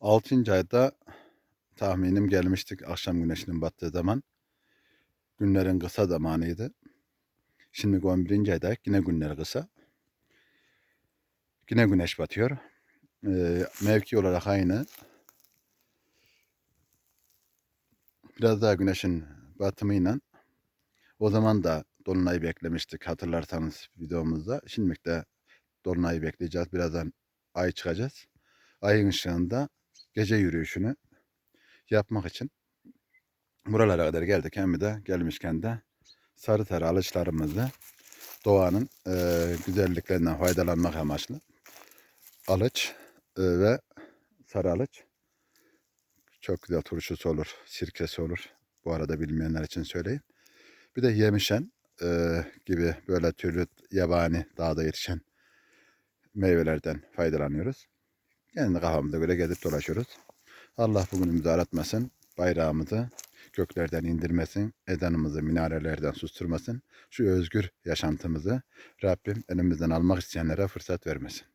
6. ayda tahminim gelmiştik akşam güneşinin battığı zaman. Günlerin kısa zamanıydı. Şimdi 11. ayda yine günler kısa. Yine güneş batıyor. Ee, mevki olarak aynı. Biraz daha güneşin batımıyla o zaman da Dolunay'ı beklemiştik hatırlarsanız videomuzda. Şimdi de Dolunay'ı bekleyeceğiz. Birazdan ay çıkacağız. Ayın ışığında gece yürüyüşünü yapmak için buralara kadar geldik. Hem de gelmişken de sarı sarı alıçlarımızı doğanın e, güzelliklerinden faydalanmak amaçlı alıç e, ve sarı alıç çok güzel turşusu olur, sirkesi olur. Bu arada bilmeyenler için söyleyeyim. Bir de yemişen e, gibi böyle türlü yabani dağda yetişen meyvelerden faydalanıyoruz. Kendi kafamıza göre gezip dolaşıyoruz. Allah bugünümüzü aratmasın. Bayrağımızı göklerden indirmesin. Ezanımızı minarelerden susturmasın. Şu özgür yaşantımızı Rabbim elimizden almak isteyenlere fırsat vermesin.